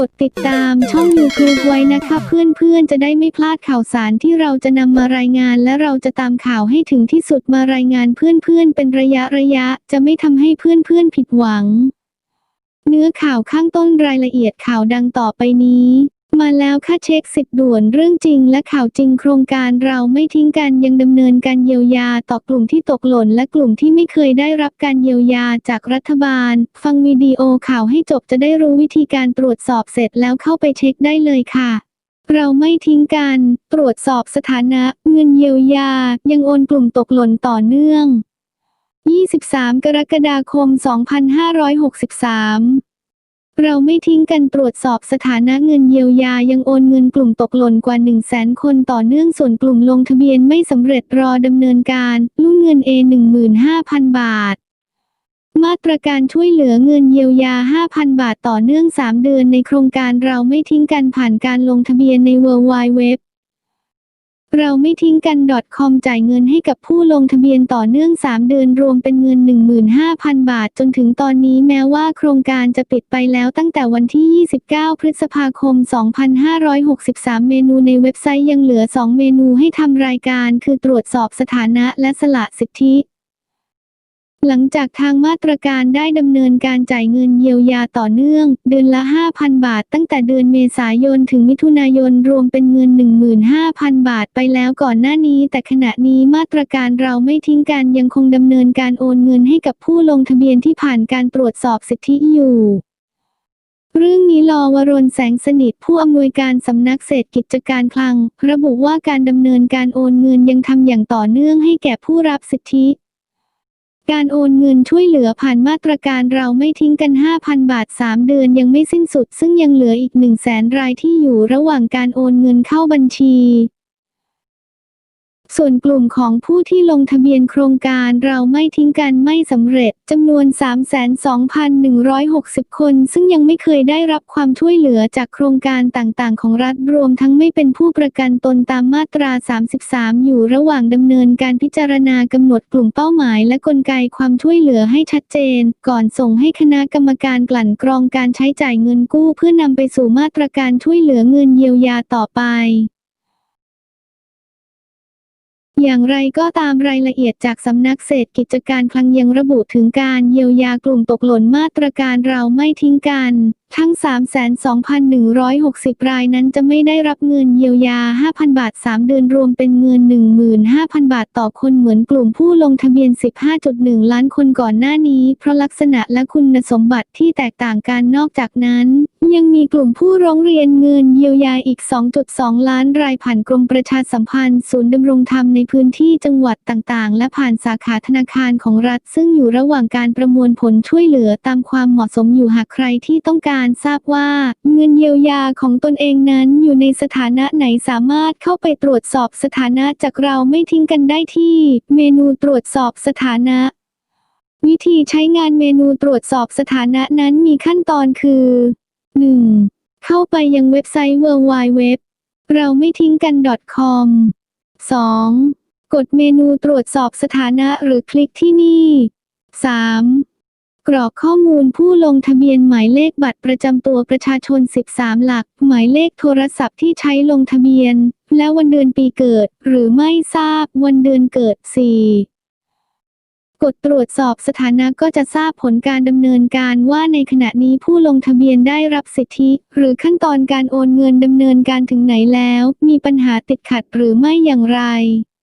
กดติดตามช่อง YouTube ไว้นะคะเพื่อนๆ จะได้ไม่พลาดข่าวสารที่เราจะนำมารายงานและเราจะตามข่าวให้ถึงที่สุดมารายงานเพื่อนๆ เป็นระยะระยะ จะไม่ทำให้เพื่อนๆ ผิดหวัง เนื้อข่าวข้างต้นรายละเอียดข่าวดังต่อไปนี้ มาแล้วค่าเช็คสิทธิ์ด่วนเรื่องจริงและข่าวจริงโครงการเราไม่ทิ้งกันยังดำเนินการเยียวยาต่อกลุ่มที่ตกหล่นและกลุ่มที่ไม่เคยได้รับการเยียวยาจากรัฐบาล ฟังวิดีโอข่าวให้จบจะได้รู้วิธีการตรวจสอบเสร็จแล้วเข้าไปเช็คได้เลยค่ะเราไม่ทิ้งกัน ตรวจสอบสถานะเงินเยียวยา ยังโอนกลุ่มตกหล่นต่อเนื่อง 23 กรกฎาคม 2563 เราไม่ทิ้งกันตรวจสอบสถานะเงินเยียวยายังโอนเงินกลุ่มตกหล่นกว่า 1 0 0 0 0แสนคนต่อเนื่องส่วนกลุ่มลงทะเบียนไม่สำเร็จรอดำเนินการลุ้นเงิน A 15,000 บาท มาตรการช่วยเหลือเงินเยียวยา 5,000 บาทต่อเนื่อง 3 เดือนในโครงการเราไม่ทิ้งกันผ่านการลงทะเบียนใน w w w เราไม่ทิ้งกัน .com จ่ายเงินให้กับผู้ลงทะเบียนต่อเนื่อง 3 เดือนรวมเป็นเงิน 15,000 บาท จนถึงตอนนี้แม้ว่าโครงการจะปิดไปแล้วตั้งแต่วันที่ 29 พฤษภาคม 2563 เมนูในเว็บไซต์ยังเหลือ 2 เมนูให้ทำรายการ คือตรวจสอบสถานะและสละสิทธิ หลังจากทางมาตรการได้ดำเนินการจ่ายเงินเยียวยาต่อเนื่อง เดือนละ 5,000 บาท ตั้งแต่เดือนเมษายนถึงมิถุนายนรวมเป็นเงิน 15,000 บาทไปแล้วก่อนหน้านี้ แต่ขณะนี้มาตรการเราไม่ทิ้งกันยังคงดำเนินการโอนเงินให้กับผู้ลงทะเบียนที่ผ่านการตรวจสอบสิทธิอยู่เรื่องนี้ลอวรนแสงสนิทผู้อำนวยการสำนักเศรษฐกิจการคลัง ระบุว่าการดำเนินการโอนเงินยังทำอย่างต่อเนื่องให้แก่ผู้รับสิทธิ การโอนเงินช่วยเหลือผ่านมาตรการเราไม่ทิ้งกัน 5,000 บาท 3 เดือนยังไม่สิ้นสุด ซึ่งยังเหลืออีก 1 0 0 0 0แสนรายที่อยู่ระหว่างการโอนเงินเข้าบัญชี ส่วนกลุ่มของผู้ที่ลงทะเบียนโครงการเราไม่ทิ้งกันไม่สำเร็จจำนวน 32,160 คน ซึ่งยังไม่เคยได้รับความช่วยเหลือจากโครงการต่างๆ ของรัฐรวมทั้งไม่เป็นผู้ประกันตนตามมาตรา 33 อยู่ระหว่างดำเนินการพิจารณากำหนดกลุ่มเป้าหมาย และกลไกความช่วยเหลือให้ชัดเจน ก่อนส่งให้คณะกรรมการกลั่นกรองการใช้จ่ายเงินกู้ เพื่อนำไปสู่มาตรการช่วยเหลือเงินเยียวยาต่อไป อย่างไรก็ตามรายละเอียดจากสำนักเศรษฐกิจการคลังยังระบุถึงการเยียวยากลุ่มตกหล่นมาตรการเราไม่ทิ้งกันทั้ง 32,160 รายนั้นจะไม่ได้รับเงินเยียวยา 5,000 บาท 3 เดือนรวมเป็นเงิน 15,000 บาทต่อคนเหมือนกลุ่มผู้ลงทะเบียน 15.1 ล้านคนก่อนหน้านี้ เพราะลักษณะและคุณสมบัติที่แตกต่างกันนอกจากนั้น ยังมีกลุ่มผู้ร้องเรียนเงินเยียวยาอีก 2.2 ล้านรายผ่านกรมประชาสัมพันธ์ศูนย์ดำรงธรรมในพื้นที่จังหวัดต่างๆ และผ่านสาขาธนาคารของรัฐ ซึ่งอยู่ระหว่างการประมวลผลช่วยเหลือตามความเหมาะสมอยู่หากใครที่ต้องการทราบว่า เงินเยียวยาของตนเองนั้นอยู่ในสถานะไหนสามารถเข้าไปตรวจสอบสถานะจากเราไม่ทิ้งกันได้ที่ เมนูตรวจสอบสถานะ วิธีใช้งานเมนูตรวจสอบสถานะนั้นมีขั้นตอนคือ 1. เข้าไปยังเว็บไซต์ www เราไม่ทิ้งกัน .com 2. กดเมนูตรวจสอบสถานะหรือคลิกที่นี่ 3. กรอกข้อมูลผู้ลงทะเบียนหมายเลขบัตรประจำตัวประชาชน 13 หลัก หมายเลขโทรศัพท์ที่ใช้ลงทะเบียน และวันเดือนปีเกิด หรือไม่ทราบวันเดือนเกิด 4. กดตรวจสอบสถานะก็จะทราบผลการดำเนินการว่าในขณะนี้ผู้ลงทะเบียนได้รับสิทธิ หรือขั้นตอนการโอนเงินดำเนินการถึงไหนแล้ว มีปัญหาติดขัดหรือไม่อย่างไร